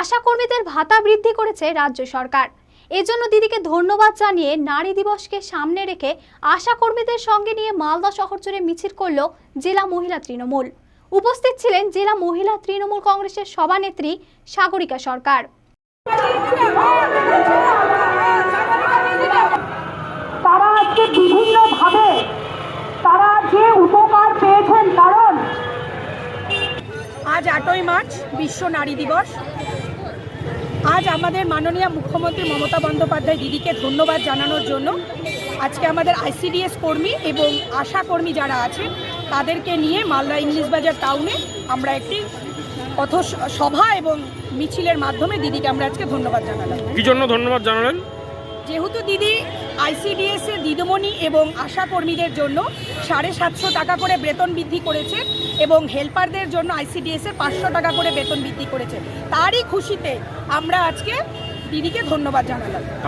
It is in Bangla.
আশা কর্মীদের ভাতা বৃদ্ধি করেছে রাজ্য সরকার। এজন্য দিদিকে ধন্যবাদ জানিয়ে নারী দিবসকে সামনে রেখে আশা কর্মীদের সঙ্গে নিয়ে মালদা শহর জুড়ে মিছিল করল জেলা মহিলা তৃণমূল। উপস্থিত ছিলেন জেলা মহিলা তৃণমূল কংগ্রেসের সভানেত্রী সাগরিকা সরকার। আজ আটই মার্চ, বিশ্ব নারী দিবস। আজ আমাদের মাননীয় মুখ্যমন্ত্রী মমতা বন্দ্যোপাধ্যায় দিদিকে ধন্যবাদ জানানোর জন্য আজকে আমাদের আইসিডিএস কর্মী এবং আশা কর্মী যারা আছেন তাদেরকে নিয়ে মালদা ইংলিশ বাজার টাউনে আমরা একটি পথ সভা এবং মিছিলের মাধ্যমে দিদিকে আমরা আজকে ধন্যবাদ জানালাম। কি জন্য ধন্যবাদ জানালেন? যেহেতু দিদি আইসিডিএস এর দিদিমণি এবং আশা কর্মীদের জন্য সাড়ে সাতশো টাকা করে বেতন বৃদ্ধি করেছে এবং হেল্পারদের জন্য আইসিডিএস পাঁচশো টাকা করে বেতন বৃদ্ধি করেছে। তারই খুশিতে আমরা আজকে দিদিকে ধন্যবাদ জানালাম।